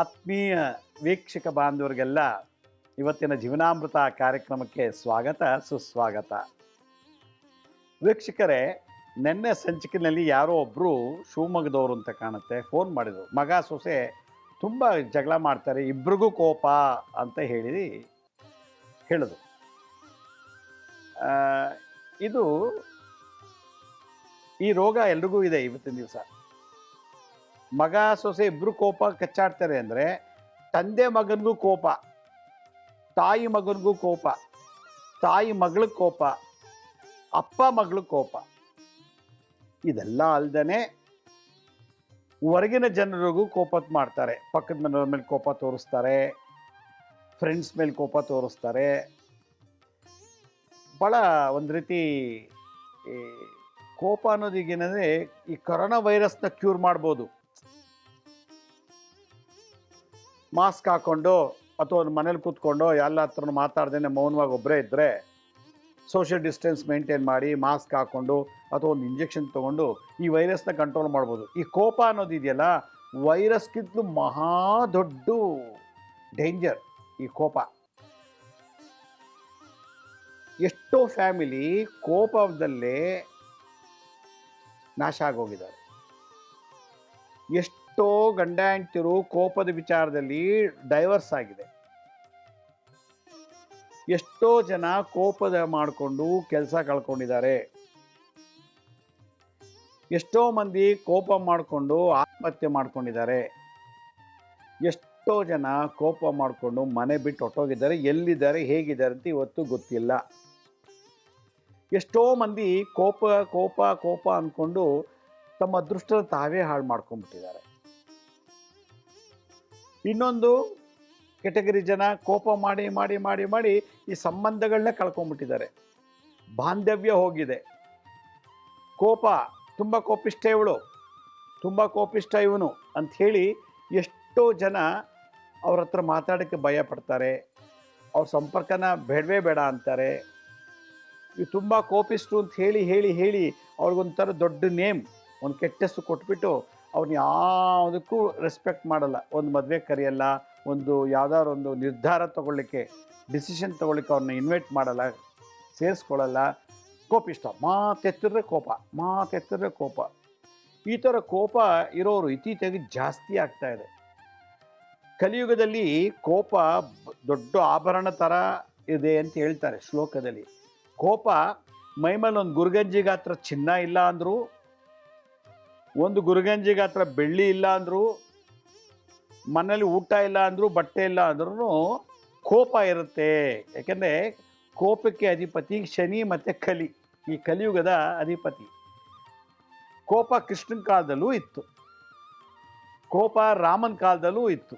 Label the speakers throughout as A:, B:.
A: ಆತ್ಮೀಯ ವೀಕ್ಷಕ ಬಾಂಧವರಿಗೆಲ್ಲ ಇವತ್ತಿನ ಜೀವನಾಮೃತ ಕಾರ್ಯಕ್ರಮಕ್ಕೆ ಸ್ವಾಗತ, ಸುಸ್ವಾಗತ. ವೀಕ್ಷಕರೇ, ನಿನ್ನೆ ಸಂಚಿಕೆಯಲ್ಲಿ ಯಾರೋ ಒಬ್ಬರು ಶಿವಮೊಗ್ಗದವರು ಅಂತ ಕಾಣುತ್ತೆ, ಫೋನ್ ಮಾಡಿದರು. ಮಗ ಸೊಸೆ ತುಂಬ ಜಗಳ ಮಾಡ್ತಾರೆ, ಇಬ್ರಿಗೂ ಕೋಪ ಅಂತ ಹೇಳಿ ಹೇಳಿದ್ರು. ಇದು ಈ ರೋಗ ಎಲ್ರಿಗೂ ಇದೆ ಇವತ್ತಿನ ದಿವಸ. ಮಗ ಸೊಸೆ ಇಬ್ಬರು ಕೋಪ ಕಚ್ಚಾಡ್ತಾರೆ ಅಂದರೆ ತಂದೆ ಮಗನಿಗೂ ಕೋಪ, ತಾಯಿ ಮಗನಿಗೂ ಕೋಪ, ತಾಯಿ ಮಗಳ ಕೋಪ, ಅಪ್ಪ ಮಗಳ ಕೋಪ. ಇದೆಲ್ಲ ಅಲ್ದೇ ಹೊರಗಿನ ಜನರಿಗೂ ಕೋಪ ಮಾಡ್ತಾರೆ. ಪಕ್ಕದ ಮನೆಯವ್ರ ಮೇಲೆ ಕೋಪ ತೋರಿಸ್ತಾರೆ ಫ್ರೆಂಡ್ಸ್ ಮೇಲೆ ಕೋಪ ತೋರಿಸ್ತಾರೆ. ಭಾಳ ಒಂದು ರೀತಿ ಕೋಪ ಅನ್ನೋದು ಈಗೇನಂದರೆ ಈ ಕೊರೋನಾ ವೈರಸ್ನ ಕ್ಯೂರ್ ಮಾಡ್ಬೋದು. ಮಾಸ್ಕ್ ಹಾಕ್ಕೊಂಡು ಅಥವಾ ಒಂದು ಮನೇಲಿ ಕೂತ್ಕೊಂಡು ಎಲ್ಲ ಹತ್ರ ಮಾತಾಡ್ದೇ ಮೌನವಾಗಿ ಒಬ್ಬರೇ ಇದ್ದರೆ ಸೋಷಿಯಲ್ ಡಿಸ್ಟೆನ್ಸ್ ಮೇಂಟೈನ್ ಮಾಡಿ ಮಾಸ್ಕ್ ಹಾಕ್ಕೊಂಡು ಅಥವಾ ಒಂದು ಇಂಜೆಕ್ಷನ್ ತೊಗೊಂಡು ಈ ವೈರಸ್ನ ಕಂಟ್ರೋಲ್ ಮಾಡ್ಬೋದು. ಈ ಕೋಪ ಅನ್ನೋದು ಇದೆಯಲ್ಲ ವೈರಸ್ಗಿಂತಲೂ ಮಹಾ ದೊಡ್ಡ ಡೇಂಜರ್ ಈ ಕೋಪ. ಎಷ್ಟೋ ಫ್ಯಾಮಿಲಿ ಕೋಪದಲ್ಲೇ ನಾಶ ಆಗೋಗಿದ್ದಾರೆ. ಎಷ್ಟೋ ಗಂಡ ಹೆಂಡ್ತಿರು ಕೋಪದ ವಿಚಾರದಲ್ಲಿ ಡೈವರ್ಸ್ ಆಗಿದೆ. ಎಷ್ಟೋ ಜನ ಕೋಪದ ಮಾಡಿಕೊಂಡು ಕೆಲಸ ಕಳ್ಕೊಂಡಿದ್ದಾರೆ. ಎಷ್ಟೋ ಮಂದಿ ಕೋಪ ಮಾಡಿಕೊಂಡು ಆತ್ಮಹತ್ಯೆ ಮಾಡ್ಕೊಂಡಿದ್ದಾರೆ. ಎಷ್ಟೋ ಜನ ಕೋಪ ಮಾಡಿಕೊಂಡು ಮನೆ ಬಿಟ್ಟು ಹೊಟ್ಟೋಗಿದ್ದಾರೆ ಎಲ್ಲಿದ್ದಾರೆ, ಹೇಗಿದ್ದಾರೆ ಅಂತ ಇವತ್ತು ಗೊತ್ತಿಲ್ಲ. ಎಷ್ಟೋ ಮಂದಿ ಕೋಪ ಕೋಪ ಕೋಪ ಅಂದ್ಕೊಂಡು ತಮ್ಮ ಅದೃಷ್ಟ ತಾವೇ ಹಾಳು ಮಾಡ್ಕೊಂಡ್ಬಿಟ್ಟಿದ್ದಾರೆ. ಇನ್ನೊಂದು ಕೆಟಗರಿ ಜನ ಕೋಪ ಮಾಡಿ ಮಾಡಿ ಮಾಡಿ ಮಾಡಿ ಈ ಸಂಬಂಧಗಳನ್ನೇ ಕಳ್ಕೊಂಡ್ಬಿಟ್ಟಿದ್ದಾರೆ. ಬಾಂಧವ್ಯ ಹೋಗಿದೆ. ಕೋಪ, ತುಂಬ ಕೋಪಿಷ್ಟ ಇವಳು, ತುಂಬ ಕೋಪಿಷ್ಟ ಇವನು ಅಂಥೇಳಿ ಎಷ್ಟೋ ಜನ ಅವ್ರ ಹತ್ರ ಮಾತಾಡೋಕ್ಕೆ ಭಯ ಪಡ್ತಾರೆ. ಅವ್ರ ಸಂಪರ್ಕನ ಬೇಡವೇ ಬೇಡ ಅಂತಾರೆ. ಇವು ತುಂಬ ಕೋಪಿಸ್ಟು ಅಂತ ಹೇಳಿ ಹೇಳಿ ಹೇಳಿ ಅವ್ರಿಗೊಂಥರ ದೊಡ್ಡ ನೇಮ್, ಒಂದು ಕೆಟ್ಟ ಕೊಟ್ಬಿಟ್ಟು ಅವ್ರನ್ನ ಯಾವುದಕ್ಕೂ ರೆಸ್ಪೆಕ್ಟ್ ಮಾಡಲ್ಲ. ಒಂದು ಮದುವೆ ಕರೆಯಲ್ಲ, ಒಂದು ಯಾವ್ದಾದ್ರು ಒಂದು ನಿರ್ಧಾರ ತಗೊಳ್ಳಿಕ್ಕೆ ಡಿಸಿಷನ್ ತಗೊಳ್ಳಿಕ್ಕೆ ಅವ್ರನ್ನ ಇನ್ವೈಟ್ ಮಾಡಲ್ಲ ಸೇರಿಸ್ಕೊಳ್ಳಲ್ಲ ಕೋಪಿಷ್ಟ ಮಾತೆತ್ತಿದ್ರೆ ಕೋಪ ಮಾತೆತ್ತಿದ್ರೆ ಕೋಪ. ಈ ಥರ ಕೋಪ ಇರೋರು ಇತ್ತೀಚೆಗೆ ಜಾಸ್ತಿ ಆಗ್ತಾ ಇದೆ. ಕಲಿಯುಗದಲ್ಲಿ ಕೋಪ ದೊಡ್ಡ ಆಭರಣ ಥರ ಇದೆ ಅಂತ ಹೇಳ್ತಾರೆ ಶ್ಲೋಕದಲ್ಲಿ. ಕೋಪ ಮೈಮೇಲೆ ಒಂದು ಗುರುಗಂಜಿ ಗಾತ್ರ ಚಿನ್ನ ಇಲ್ಲ ಅಂದರು ಒಂದು ಗುರುಗಂಜಿ ಹತ್ರ ಬೆಳ್ಳಿ ಇಲ್ಲ ಅಂದರೂ ಮನೇಲಿ ಊಟ ಇಲ್ಲ ಅಂದರೂ, ಬಟ್ಟೆ ಇಲ್ಲ ಅಂದ್ರೂ ಕೋಪ ಇರುತ್ತೆ. ಯಾಕೆಂದರೆ ಕೋಪಕ್ಕೆ ಅಧಿಪತಿ ಶನಿ ಮತ್ತು ಕಲಿ. ಈ ಕಲಿಯುಗದ ಅಧಿಪತಿ. ಕೋಪ ಕೃಷ್ಣನ ಕಾಲದಲ್ಲೂ ಇತ್ತು. ಕೋಪ ರಾಮನ ಕಾಲದಲ್ಲೂ ಇತ್ತು.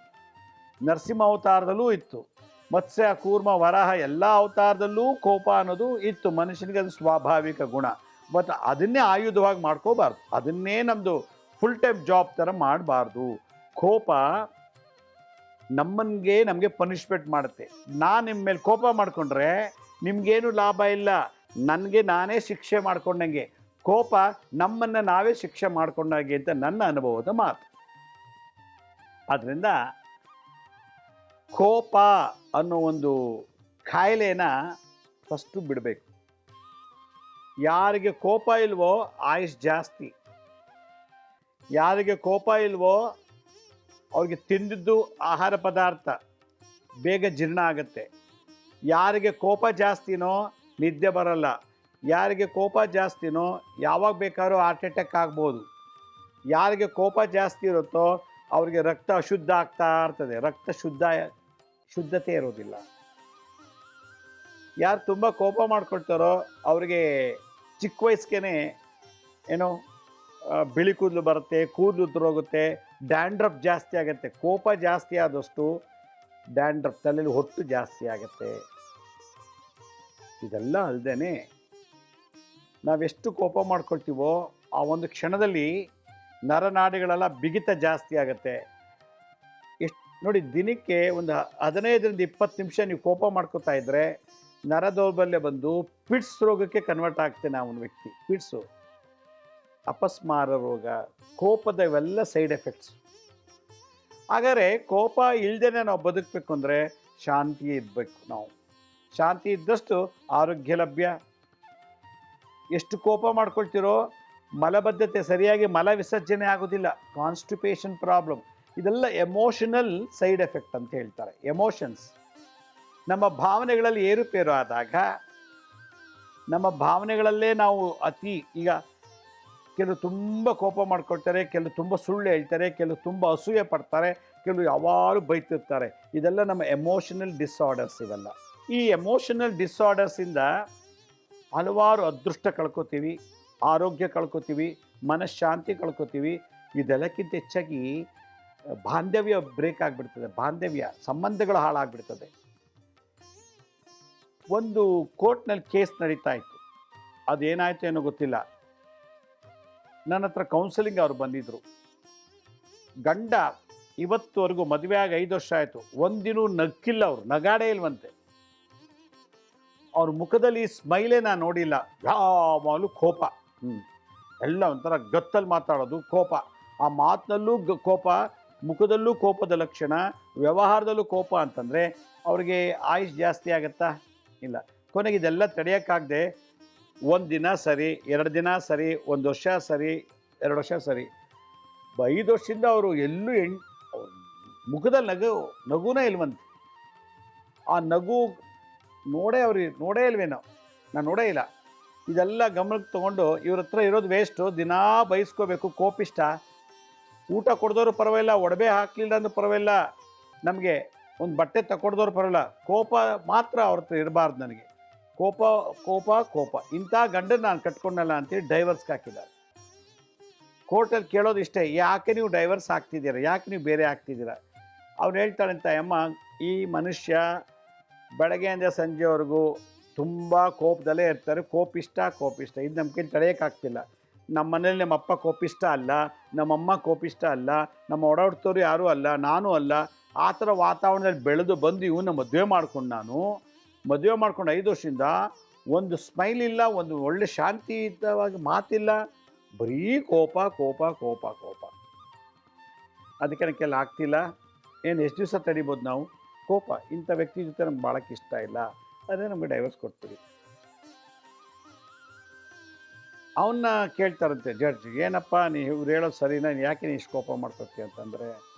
A: ನರಸಿಂಹ ಅವತಾರದಲ್ಲೂ ಇತ್ತು. ಮತ್ಸ್ಯ, ಕೂರ್ಮ, ವರಾಹ ಎಲ್ಲ ಅವತಾರದಲ್ಲೂ ಕೋಪ ಅನ್ನೋದು ಇತ್ತು. ಮನುಷ್ಯನಿಗೆ ಅದು ಸ್ವಾಭಾವಿಕ ಗುಣ. ಬಟ್ ಅದನ್ನೇ ಆಯುಧವಾಗಿ ಮಾಡ್ಕೋಬಾರ್ದು. ಅದನ್ನೇ ನಮ್ಮದು ಫುಲ್ ಟೈಮ್ ಜಾಬ್ ಥರ ಮಾಡಬಾರ್ದು. ಕೋಪ ನಮ್ಮನ್ಗೆ ನಮಗೆ ಪನಿಷ್ಮೆಂಟ್ ಮಾಡುತ್ತೆ. ನಾನು ನಿಮ್ಮ ಮೇಲೆ ಕೋಪ ಮಾಡಿಕೊಂಡ್ರೆ ನಿಮಗೇನು ಲಾಭ ಇಲ್ಲ. ನನಗೆ ನಾನೇ ಶಿಕ್ಷೆ ಮಾಡ್ಕೊಂಡಂಗೆ. ಕೋಪ ನಮ್ಮನ್ನು ನಾವೇ ಶಿಕ್ಷೆ ಮಾಡ್ಕೊಂಡಾಗೆ ಅಂತ ನನ್ನ ಅನುಭವದ ಮಾತು. ಆದ್ದರಿಂದ ಕೋಪ ಅನ್ನೋ ಒಂದು ಕಾಯಿಲೆನ ಫಸ್ಟು ಬಿಡಬೇಕು. ಯಾರಿಗೆ ಕೋಪ ಇಲ್ವೋ ಆಯುಷ್ ಜಾಸ್ತಿ. ಯಾರಿಗೆ ಕೋಪ ಇಲ್ವೋ, ಅವ್ರಿಗೆ ತಿಂದಿದ್ದು ಆಹಾರ ಪದಾರ್ಥ, ಬೇಗ ಜೀರ್ಣ ಆಗುತ್ತೆ. ಯಾರಿಗೆ ಕೋಪ ಜಾಸ್ತಿನೋ, ನಿದ್ದೆ ಬರಲ್ಲ. ಯಾರಿಗೆ ಕೋಪ ಜಾಸ್ತಿನೋ, ಯಾವಾಗ ಬೇಕಾದ್ರೂ ಹಾರ್ಟ್ ಅಟ್ಯಾಕ್ ಆಗ್ಬೋದು. ಯಾರಿಗೆ ಕೋಪ ಜಾಸ್ತಿ ಇರುತ್ತೋ, ಅವ್ರಿಗೆ ರಕ್ತ ಅಶುದ್ಧ ಆಗ್ತಾ ಇರ್ತದೆ. ರಕ್ತ ಶುದ್ಧ, ಶುದ್ಧತೆ ಇರೋದಿಲ್ಲ. ಯಾರು ತುಂಬ ಕೋಪ ಮಾಡ್ಕೊಳ್ತಾರೋ ಅವ್ರಿಗೆ ಚಿಕ್ಕ ವಯಸ್ಸಿಗೆ ಏನೋ ಬಿಳಿ ಕೂದಲು ಬರುತ್ತೆ, ಕೂದಲು ಉದುರೋಗುತ್ತೆ, ಡ್ಯಾಂಡ್ರಫ್ ಜಾಸ್ತಿ ಆಗುತ್ತೆ. ಕೋಪ ಜಾಸ್ತಿ ಆದಷ್ಟು ಡ್ಯಾಂಡ್ರಫ್ ತಲೆಯಲ್ಲಿ ಹೊಟ್ಟು ಜಾಸ್ತಿ ಆಗುತ್ತೆ. ಇದೆಲ್ಲ ಅಲ್ಲದೆ ನಾವೆಷ್ಟು ಕೋಪ ಮಾಡ್ಕೊಳ್ತೀವೋ, ಆ ಒಂದು ಕ್ಷಣದಲ್ಲಿ ನರನಾಡಿಗಳೆಲ್ಲ ಬಿಗಿತ ಜಾಸ್ತಿ ಆಗುತ್ತೆ. ಎಷ್ಟು ನೋಡಿ ದಿನಕ್ಕೆ ಒಂದು ಹದಿನೈದರಿಂದ ಇಪ್ಪತ್ತು ನಿಮಿಷ ನೀವು ಕೋಪ ಮಾಡ್ಕೋತಾ ಇದ್ದರೆ ನರ ದೌರ್ಬಲ್ಯ ಬಂದು ಪಿಟ್ಸ್ ರೋಗಕ್ಕೆ ಕನ್ವರ್ಟ್ ಆಗ್ತಾನೆ ಅವನ ವ್ಯಕ್ತಿ. ಪಿಟ್ಸು ಅಪಸ್ಮಾರ ರೋಗ, ಕೋಪದ ಇವೆಲ್ಲ ಸೈಡ್ ಎಫೆಕ್ಟ್ಸ್ ಹಾಗಾದರೆ ಕೋಪ ಇಲ್ಲದೇ ನಾವು ಬದುಕಬೇಕು ಅಂದರೆ ಶಾಂತಿ ಇರಬೇಕು ನಾವು. ಶಾಂತಿ ಇದ್ದಷ್ಟು ಆರೋಗ್ಯ ಲಭ್ಯ. ಎಷ್ಟು ಕೋಪ ಮಾಡ್ಕೊಳ್ತಿರೋ, ಮಲಬದ್ಧತೆ ಸರಿಯಾಗಿ ಮಲ ವಿಸರ್ಜನೆ ಆಗೋದಿಲ್ಲ. ಕಾನ್ಸ್ಟಿಪೇಷನ್ ಪ್ರಾಬ್ಲಮ್ ಇದೆಲ್ಲ ಎಮೋಷನಲ್ ಸೈಡ್ ಎಫೆಕ್ಟ್ ಅಂತ ಹೇಳ್ತಾರೆ. ಎಮೋಷನ್ಸ್ ನಮ್ಮ ಭಾವನೆಗಳಲ್ಲಿ ಏರುಪೇರು ಆದಾಗ ನಮ್ಮ ಭಾವನೆಗಳಲ್ಲೇ ನಾವು ಅತಿ ಈಗ ಕೆಲವು ತುಂಬ ಕೋಪ ಮಾಡ್ಕೊಳ್ತಾರೆ ಕೆಲವು ತುಂಬ ಸುಳ್ಳು ಹೇಳ್ತಾರೆ ಕೆಲವು ತುಂಬ ಅಸೂಯೆ ಪಡ್ತಾರೆ ಕೆಲವು ಯಾವಾಗಲೂ ಬೈತಿರ್ತಾರೆ. ಇದೆಲ್ಲ ನಮ್ಮ ಎಮೋಷನಲ್ ಡಿಸಾರ್ಡರ್ಸ್ ಇವೆಲ್ಲ. ಈ ಎಮೋಷನಲ್ ಡಿಸಾರ್ಡರ್ಸಿಂದ ಹಲವಾರು ಅದೃಷ್ಟ ಕಳ್ಕೊತೀವಿ, ಆರೋಗ್ಯ ಕಳ್ಕೊತೀವಿ, ಮನಃಶಾಂತಿ ಕಳ್ಕೊತೀವಿ. ಇದೆಲ್ಲಕ್ಕಿಂತ ಹೆಚ್ಚಾಗಿ ಬಾಂಧವ್ಯ ಬ್ರೇಕ್ ಆಗಿಬಿಡ್ತದೆ, ಬಾಂಧವ್ಯ, ಸಂಬಂಧಗಳು ಹಾಳಾಗ್ಬಿಡ್ತದೆ. ಒಂದು ಕೋರ್ಟ್ನಲ್ಲಿ ಕೇಸ್ ನಡೀತಾ ಇತ್ತು ಅದೇನಾಯ್ತು ಏನೋ ಗೊತ್ತಿಲ್ಲ. ನನ್ನ ಹತ್ರ ಕೌನ್ಸಿಲಿಂಗ್ ಅವ್ರು ಬಂದಿದ್ರು. ಗಂಡ ಇವತ್ತುವರೆಗೂ ಮದುವೆ ಆಗಿ ಐದು ವರ್ಷ ಆಯಿತು. ಒಂದಿನೂ ನಕ್ಕಿಲ್ಲ ಅವರು, ನಗಾಡೇ ಇಲ್ವಂತೆ. ಅವ್ರ ಮುಖದಲ್ಲಿ ಸ್ಮೈಲೇ ನಾನು ನೋಡಿಲ್ಲ. ಯಾವಾಗಲೂ ಕೋಪ. ಹ್ಞೂ ಎಲ್ಲ ಒಂಥರ ಗತ್ತಲ್ಲಿ ಮಾತಾಡೋದು ಕೋಪ. ಆ ಮಾತಿನಲ್ಲೂ ಕೋಪ, ಮುಖದಲ್ಲೂ ಕೋಪದ ಲಕ್ಷಣ, ವ್ಯವಹಾರದಲ್ಲೂ ಕೋಪ ಅಂತಂದರೆ ಅವ್ರಿಗೆ ಆಯುಷ್ ಜಾಸ್ತಿ ಆಗತ್ತಾ? ಇಲ್ಲ. ಕೊನೆಗೆ ಇದೆಲ್ಲ ತಡೆಯೋಕ್ಕಾಗದೆ ಒಂದು ದಿನ ಸರಿ, ಎರಡು ದಿನ ಸರಿ, ಒಂದು ವರ್ಷ ಸರಿ, ಎರಡು ವರ್ಷ ಸರಿ. ಐದು ವರ್ಷದಿಂದ ಅವರು ಎಲ್ಲೂ ಎಣ್, ಮುಖದಲ್ಲಿ ನಗು, ನಗುನೇ ಇಲ್ವಂತೆ. ಆ ನಗು ನೋಡೇ ಅವ್ರಿಗೆ ನೋಡೇ ಇಲ್ವೇನೋ ನಾನು ನೋಡೇ ಇಲ್ಲ. ಇದೆಲ್ಲ ಗಮನಕ್ಕೆ ತೊಗೊಂಡು ಇವ್ರ ಹತ್ರ ಇರೋದು ವೇಸ್ಟು ದಿನಾ ಬಯಸ್ಕೋಬೇಕು ಕೋಪಿಷ್ಟ. ಊಟ ಕೊಡ್ದವ್ರು ಪರವಾಗಿಲ್ಲ, ಒಡವೆ ಹಾಕಲಿಲ್ಲ ಅಂದ್ರೆ ಪರವಾಗಿಲ್ಲ. ನಮಗೆ ಒಂದು ಬಟ್ಟೆ ತಕೊಡ್ದವ್ರು ಪರಲ್ಲ ಕೋಪ ಮಾತ್ರ ಅವ್ರ ಹತ್ರ ಇರಬಾರ್ದು ನನಗೆ. ಕೋಪ ಕೋಪ ಕೋಪ. ಇಂಥ ಗಂಡನ ನಾನು ಕಟ್ಕೊಂಡಲ್ಲ ಅಂತೇಳಿ ಡೈವರ್ಸ್ಗೆ ಹಾಕಿದ್ದಾರೆ. ಕೋರ್ಟಲ್ಲಿ ಕೇಳೋದು ಇಷ್ಟೇ, ಯಾಕೆ ನೀವು ಡೈವರ್ಸ್ ಹಾಕ್ತಿದ್ದೀರ ಯಾಕೆ ನೀವು ಬೇರೆ ಆಗ್ತಿದ್ದೀರಾ? ಅವ್ನು ಹೇಳ್ತಾಳಂತ ಅಮ್ಮ, ಈ ಮನುಷ್ಯ ಬೆಳಗ್ಗೆಯಿಂದ ಸಂಜೆವರೆಗೂ ತುಂಬ ಕೋಪದಲ್ಲೇ ಇರ್ತಾರೆ. ಕೋಪಿಷ್ಟ ಕೋಪಿಷ್ಟ. ಇದು ಕೈಲಿ ತಡೆಯೋಕ್ಕಾಗ್ತಿಲ್ಲ ನಮ್ಮ ಮನೇಲಿ ನಮ್ಮ ಅಪ್ಪ ಕೋಪಿಷ್ಟ ಅಲ್ಲ ನಮ್ಮಮ್ಮ ಕೋಪಿಷ್ಟ ಅಲ್ಲ, ನಮ್ಮ ಓಡಾಡ್ತವ್ರು ಯಾರೂ ಅಲ್ಲ, ನಾನು ಅಲ್ಲ ಆ ಥರ ವಾತಾವರಣದಲ್ಲಿ ಬೆಳೆದು ಬಂದು ಇವನ್ನ ಮದುವೆ ಮಾಡ್ಕೊಂಡು ನಾನು, ಮದುವೆ ಮಾಡ್ಕೊಂಡು ಐದು ವರ್ಷದಿಂದ ಒಂದು ಸ್ಮೈಲ್ ಇಲ್ಲ, ಒಂದು ಒಳ್ಳೆ ಶಾಂತಿಯುತವಾಗಿ ಮಾತಿಲ್ಲ, ಬರೀ ಕೋಪ ಕೋಪ ಕೋಪ ಕೋಪ. ಅದಕ್ಕೆ ನನಗೆಲ್ಲ ಆಗ್ತಿಲ್ಲ. ಏನು ಎಷ್ಟು ದಿವಸ ತಡಿಬೋದು ನಾವು? ಕೋಪ. ಇಂಥ ವ್ಯಕ್ತಿ ಜೊತೆ ನಮ್ಗೆ ಭಾಳಕ್ಕೆ ಇಷ್ಟ ಇಲ್ಲ. ಅದೇ ನಮಗೆ ಡೈವರ್ಸ್ ಕೊಡ್ತೀವಿ ಅವನ್ನ ಕೇಳ್ತಾರಂತೆ ಜಡ್ಜ್ ಏನಪ್ಪ ನೀವು ಇವ್ರು ಹೇಳೋದು ಸರಿ ನಾನು ಯಾಕೆ ನೀನು ಇಷ್ಟು ಕೋಪ ಮಾಡ್ಕೊತೀಯ ಅಂತಂದರೆ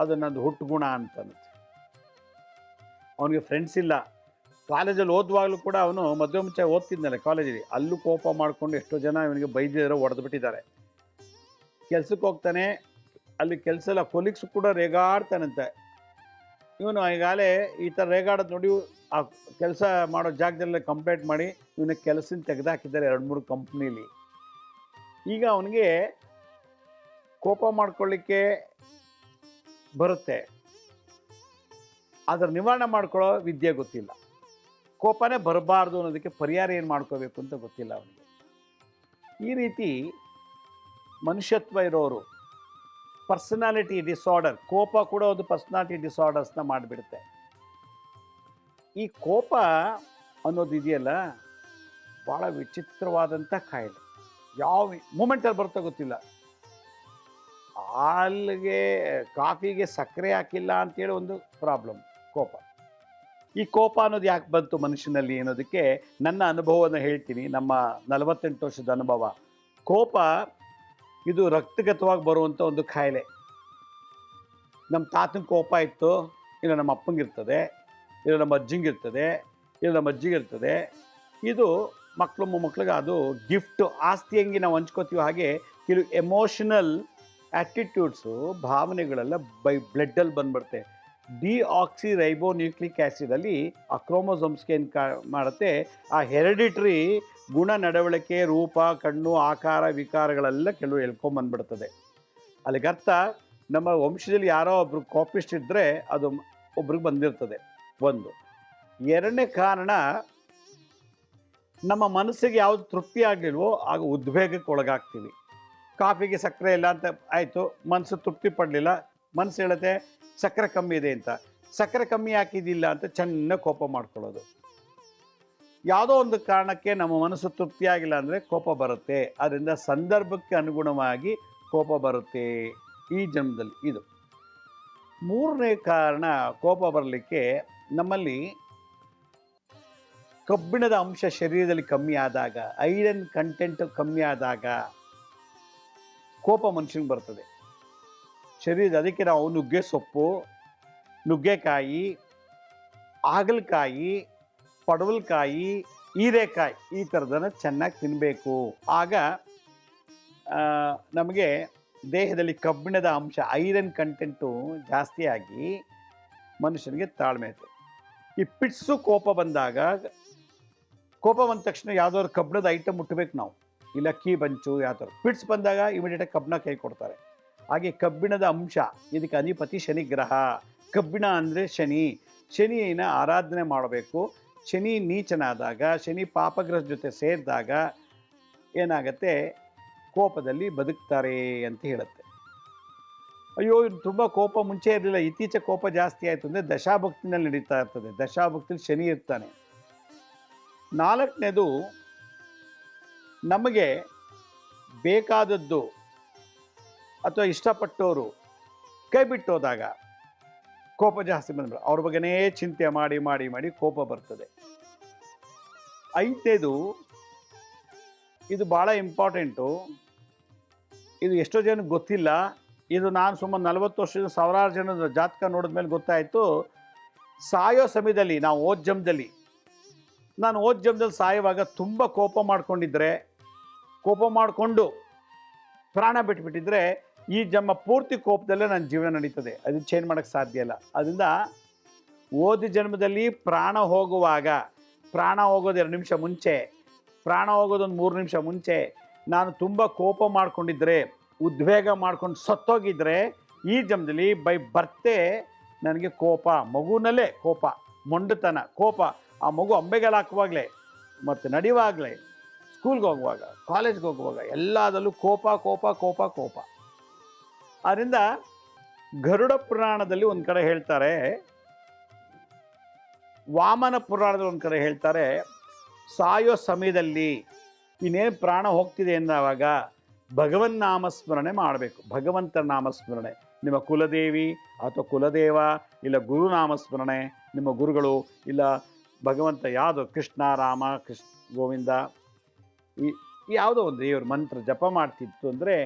A: ಅದು ನಂದು ಹುಟ್ಟು ಗುಣ ಅಂತಂತೆ ಅವನಿಗೆ ಫ್ರೆಂಡ್ಸ್ ಇಲ್ಲ. ಕಾಲೇಜಲ್ಲಿ ಓದುವಾಗಲೂ ಕೂಡ ಅವನು ಮದುವೆ ಮುಂಚೆ ಓದ್ತಿದ್ನಲ್ಲ ಕಾಲೇಜಲ್ಲಿ ಅಲ್ಲೂ. ಕೋಪ ಮಾಡಿಕೊಂಡು ಎಷ್ಟೋ ಜನ ಇವನಿಗೆ ಬೈದಿರೋ ಹೊಡೆದು ಬಿಟ್ಟಿದ್ದಾರೆ. ಕೆಲ್ಸಕ್ಕೆ ಹೋಗ್ತಾನೆ, ಅಲ್ಲಿ ಕೆಲಸ ಎಲ್ಲ ಕೊಲೀಗ್ಸ್ ಕೂಡ ರೇಗಾಡ್ತಾನಂತೆ. ಇವನು ಈಗಾಗಲೇ ಈ ಥರ ರೇಗಾಡೋದು ನೋಡಿ ಆ ಕೆಲಸ ಮಾಡೋ ಜಾಗದಲ್ಲೇ ಕಂಪ್ಲೇಂಟ್ ಮಾಡಿ ಇವನ ಕೆಲಸದಿಂದ ತೆಗೆದಾಕಿದ್ದಾರೆ ಎರಡು ಮೂರು ಕಂಪ್ನೀಲಿ ಈಗ ಅವನಿಗೆ ಕೋಪ ಮಾಡ್ಕೊಳ್ಳಿಕ್ಕೆ ಬರುತ್ತೆ. ಅದರ ನಿವಾರಣೆ ಮಾಡ್ಕೊಳ್ಳೋ ವಿದ್ಯೆ ಗೊತ್ತಿಲ್ಲ. ಕೋಪನೇ ಬರಬಾರ್ದು ಅನ್ನೋದಕ್ಕೆ ಪರಿಹಾರ ಏನು ಮಾಡ್ಕೋಬೇಕು ಅಂತ ಗೊತ್ತಿಲ್ಲ ಅವನಿಗೆ. ಈ ರೀತಿ ಮನುಷ್ಯತ್ವ ಇರೋರು ಪರ್ಸನಾಲಿಟಿ ಡಿಸಾರ್ಡರ್, ಕೋಪ ಕೂಡ ಒಂದು ಪರ್ಸನಾಲಿಟಿ ಡಿಸಾರ್ಡರ್ಸ್ನ ಮಾಡಿಬಿಡುತ್ತೆ. ಈ ಕೋಪ ಅನ್ನೋದು ಇದೆಯಲ್ಲ ಭಾಳ ವಿಚಿತ್ರವಾದಂಥ ಕಾಯಿಲೆ. ಯಾವ ಮೂಮೆಂಟಲ್ಲಿ ಬರುತ್ತೋ ಗೊತ್ತಿಲ್ಲ. ಹಾಲಿಗೆ, ಕಾಫಿಗೆ ಸಕ್ಕರೆ ಹಾಕಿಲ್ಲ ಅಂತೇಳಿ ಒಂದು ಪ್ರಾಬ್ಲಮ್ ಕೋಪ. ಈ ಕೋಪ ಅನ್ನೋದು ಯಾಕೆ ಬಂತು ಮನುಷ್ಯನಲ್ಲಿ ಅನ್ನೋದಕ್ಕೆ ನನ್ನ ಅನುಭವವನ್ನು ಹೇಳ್ತೀನಿ. ನಮ್ಮ ನಲವತ್ತೆಂಟು ವರ್ಷದ ಅನುಭವ. ಕೋಪ ಇದು ರಕ್ತಗತವಾಗಿ ಬರುವಂಥ ಒಂದು ಕಾಯಿಲೆ ನಮ್ಮ ತಾತನ ಕೋಪ ಇತ್ತು, ಇಲ್ಲ ನಮ್ಮ ಅಪ್ಪಂಗಿರ್ತದೆ ಇಲ್ಲ ನಮ್ಮ ಅಜ್ಜಿಂಗಿರ್ತದೆ ಇಲ್ಲ ನಮ್ಮ ಅಜ್ಜಿಗಿರ್ತದೆ ಇದು ಮಕ್ಕಳು ಮೊಮ್ಮಕ್ಳಿಗೆ ಅದು ಗಿಫ್ಟ್ ಆಸ್ತಿ ಹೆಂಗೆ ನಾವು ಹಂಚ್ಕೋತೀವಿ ಹಾಗೆ ಕೆಲವು ಎಮೋಷನಲ್ ಆ್ಯಟಿಟ್ಯೂಡ್ಸು ಭಾವನೆಗಳೆಲ್ಲ ಬೈ ಬ್ಲಡ್ಡಲ್ಲಿ ಬಂದ್ಬಿಡುತ್ತೆ. ಡಿ ಆಕ್ಸಿ ರೈಬೋ ನ್ಯೂಕ್ಲಿಕ್ ಆ್ಯಸಿಡಲ್ಲಿ ಆ ಕ್ರೋಮೋಸೋಮ್ಸ್ಗೆ ಏನು ಕಾ ಮಾಡುತ್ತೆ? ಆ ಹೆರಿಡಿಟ್ರಿ ಗುಣ ನಡವಳಿಕೆ, ರೂಪ, ಕಣ್ಣು, ಆಕಾರ, ವಿಕಾರಗಳೆಲ್ಲ ಕೆಲವು ಹೇಳ್ಕೊಂಬಂದ್ಬಿಡ್ತದೆ ಅಲ್ಲಿಗೆ ಅರ್ಥ, ನಮ್ಮ ವಂಶದಲ್ಲಿ ಯಾರೋ ಒಬ್ರು ಕಾಪಿಸ್ಟ್ ಇದ್ದರೆ ಅದು ಒಬ್ರಿಗೆ ಬಂದಿರ್ತದೆ. ಒಂದು. ಎರಡನೇ ಕಾರಣ, ನಮ್ಮ ಮನಸ್ಸಿಗೆ ಯಾವುದು ತೃಪ್ತಿ ಆಗಲಿಲ್ವೋ ಆಗ ಉದ್ವೇಗಕ್ಕೆ ಒಳಗಾಗ್ತೀವಿ. ಕಾಫಿಗೆ ಸಕ್ಕರೆ ಇಲ್ಲ ಅಂತ ಆಯಿತು ಮನಸ್ಸು ತೃಪ್ತಿ ಪಡಲಿಲ್ಲ. ಮನಸ್ಸು ಹೇಳುತ್ತೆ, ಸಕ್ಕರೆ ಕಮ್ಮಿ ಇದೆ ಅಂತ. ಸಕ್ಕರೆ ಕಮ್ಮಿ ಹಾಕಿದ್ದಿಲ್ಲ ಅಂತ ಚೆನ್ನಾಗಿ ಕೋಪ ಮಾಡ್ಕೊಳ್ಳೋದು. ಯಾವುದೋ ಒಂದು ಕಾರಣಕ್ಕೆ ನಮ್ಮ ಮನಸ್ಸು ತೃಪ್ತಿಯಾಗಿಲ್ಲ ಅಂದರೆ ಕೋಪ ಬರುತ್ತೆ. ಅದರಿಂದ ಸಂದರ್ಭಕ್ಕೆ ಅನುಗುಣವಾಗಿ ಕೋಪ ಬರುತ್ತೆ ಈ ಜನ್ಮದಲ್ಲಿ ಇದು. ಮೂರನೇ ಕಾರಣ ಕೋಪ ಬರಲಿಕ್ಕೆ ನಮ್ಮಲ್ಲಿ ಕಬ್ಬಿಣದ ಅಂಶ ಶರೀರದಲ್ಲಿ ಕಮ್ಮಿ ಆದಾಗ, ಐರನ್ ಕಂಟೆಂಟ್ ಕಮ್ಮಿ ಆದಾಗ ಕೋಪ ಮನುಷ್ಯನಿಗೆ ಬರ್ತದೆ. ಶರೀರದ ಅದಕ್ಕೆ ನಾವು ನುಗ್ಗೆ ಸೊಪ್ಪು, ನುಗ್ಗೆಕಾಯಿ, ಹಾಗಲಕಾಯಿ, ಪಡವಲಕಾಯಿ, ಹೀರೆಕಾಯಿ ಈ ಥರದನ್ನು ಚೆನ್ನಾಗಿ ತಿನ್ನಬೇಕು ಆಗ ನಮಗೆ ದೇಹದಲ್ಲಿ ಕಬ್ಬಿಣದ ಅಂಶ, ಐರನ್ ಕಂಟೆಂಟು ಜಾಸ್ತಿಯಾಗಿ ಮನುಷ್ಯನಿಗೆ ತಾಳ್ಮೆ ಐತೆ ಈ ಪಿಟ್ಸು ಕೋಪ ಬಂದಾಗ, ಕೋಪ ಬಂದ ತಕ್ಷಣ ಯಾವುದಾದ್ರು ಕಬ್ಬಿಣದ ಐಟಮ್ ಮುಟ್ಟಬೇಕು ನಾವು. ಇಲ್ಲ ಕೀ ಬಂಚು ಯಾವ ಥರ ಪಿಟ್ಸ್ ಬಂದಾಗ ಇಮಿಡಿಯೇಟಾಗಿ ಕಬ್ಬಿಣ ಕೈ ಕೊಡ್ತಾರೆ. ಹಾಗೆ ಕಬ್ಬಿಣದ ಅಂಶ, ಇದಕ್ಕೆ ಅಧಿಪತಿ ಶನಿ ಗ್ರಹ. ಕಬ್ಬಿಣ ಅಂದರೆ ಶನಿ. ಶನಿಯನ್ನು ಆರಾಧನೆ ಮಾಡಬೇಕು. ಶನಿ ನೀಚನಾದಾಗ, ಶನಿ ಪಾಪಗ್ರಹ ಜೊತೆ ಸೇರಿದಾಗ ಏನಾಗತ್ತೆ? ಕೋಪದಲ್ಲಿ ಬದುಕ್ತಾರೆ ಅಂತ ಹೇಳುತ್ತೆ. ಅಯ್ಯೋ ಇದು ತುಂಬ ಕೋಪ ಮುಂಚೆ ಇರಲಿಲ್ಲ. ಇತ್ತೀಚೆ ಕೋಪ ಜಾಸ್ತಿ ಆಯಿತು ಅಂದರೆ ದಶಾಭಕ್ತಿನಲ್ಲಿ ನಡೀತಾ ಇರ್ತದೆ. ದಶಾಭಕ್ತಿಲಿ ಶನಿ ಇರ್ತಾನೆ. ನಾಲ್ಕನೇದು ನಮಗೆ ಬೇಕಾದದ್ದು ಅಥವಾ ಇಷ್ಟಪಟ್ಟವರು ಕೈ ಬಿಟ್ಟು ಹೋದಾಗ ಕೋಪ ಜಾಸ್ತಿ ಬಂದ್ಬಿಡ ಅವ್ರ ಬಗ್ಗೆನೇ ಚಿಂತೆ ಮಾಡಿ ಮಾಡಿ ಮಾಡಿ ಕೋಪ ಬರ್ತದೆ. ಐದನೇದು, ಇದು ಭಾಳ ಇಂಪಾರ್ಟೆಂಟು. ಇದು ಎಷ್ಟೋ ಜನಕ್ಕೆ ಗೊತ್ತಿಲ್ಲ. ಇದು ನಾನು ಸುಮಾರು ನಲವತ್ತು ವರ್ಷದ ಸಾವಿರಾರು ಜನದ ಜಾತಕ ನೋಡಿದ ಮೇಲೆ ಗೊತ್ತಾಯಿತು. ಸಾಯೋ ಸಮಯದಲ್ಲಿ, ನಾವು ಓದ್ ನಾನು ಓದ್ ಜಮ್ದಲ್ಲಿ ಸಾಯುವಾಗ ತುಂಬ ಕೋಪ ಮಾಡ್ಕೊಂಡಿದ್ರೆ ಕೋಪ ಮಾಡಿಕೊಂಡು ಪ್ರಾಣ ಬಿಟ್ಬಿಟ್ಟಿದ್ರೆ ಈ ಜಮ್ಮ ಪೂರ್ತಿ ಕೋಪದಲ್ಲೇ ನನ್ನ ಜೀವನ ನಡೀತದೆ. ಅದು ಚೇಂಜ್ ಮಾಡೋಕ್ಕೆ ಸಾಧ್ಯ ಇಲ್ಲ. ಅದರಿಂದ ಓದಿ ಜನ್ಮದಲ್ಲಿ ಪ್ರಾಣ ಹೋಗುವಾಗ, ಪ್ರಾಣ ಹೋಗೋದು ಎರಡು ನಿಮಿಷ ಮುಂಚೆ, ಪ್ರಾಣ ಹೋಗೋದೊಂದು ಮೂರು ನಿಮಿಷ ಮುಂಚೆ, ನಾನು ತುಂಬ ಕೋಪ ಮಾಡಿಕೊಂಡಿದ್ದರೆ ಉದ್ವೇಗ ಮಾಡ್ಕೊಂಡು ಸತ್ತೋಗಿದ್ರೆ ಈ ಜನ್ಮದಲ್ಲಿ ಬೈ ಬರ್ತೆ ನನಗೆ ಕೋಪ, ಮಗುನಲ್ಲೇ ಕೋಪ, ಮೊಂಡತನ, ಕೋಪ. ಆ ಮಗು ಅಂಬೆಗಾಲ ಹಾಕುವಾಗಲೇ, ಮತ್ತು ನಡೆಯುವಾಗಲೇ ಸ್ಕೂಲ್ಗೆ ಹೋಗುವಾಗ ಕಾಲೇಜ್ಗೆ ಹೋಗುವಾಗ ಎಲ್ಲದಲ್ಲೂ ಕೋಪ ಕೋಪ ಕೋಪ ಕೋಪ. ಆದ್ದರಿಂದ ಗರುಡ ಪುರಾಣದಲ್ಲಿ ಒಂದು ಕಡೆ ಹೇಳ್ತಾರೆ, ವಾಮನ ಪುರಾಣದಲ್ಲಿ ಒಂದು ಕಡೆ ಹೇಳ್ತಾರೆ, ಸಾಯೋ ಸಮಯದಲ್ಲಿ ಇನ್ನೇನು ಪ್ರಾಣ ಹೋಗ್ತಿದೆ ಎಂದಾವಾಗ ಭಗವನ್ ನಾಮಸ್ಮರಣೆ ಮಾಡಬೇಕು. ಭಗವಂತನ ನಾಮಸ್ಮರಣೆ. ನಿಮ್ಮ ಕುಲದೇವಿ ಅಥವಾ ಕುಲದೇವ ಇಲ್ಲ ಗುರು ನಾಮಸ್ಮರಣೆ, ನಿಮ್ಮ ಗುರುಗಳು ಇಲ್ಲ ಭಗವಂತ ಯಾವುದು ಕೃಷ್ಣ, ರಾಮ, ಕೃಷ್ಣ, ಗೋವಿಂದ ಈ ಯಾವುದೋ ಒಂದು ದೇವ್ರ ಮಂತ್ರ ಜಪ ಮಾಡ್ತಿತ್ತು ಅಂದರೆ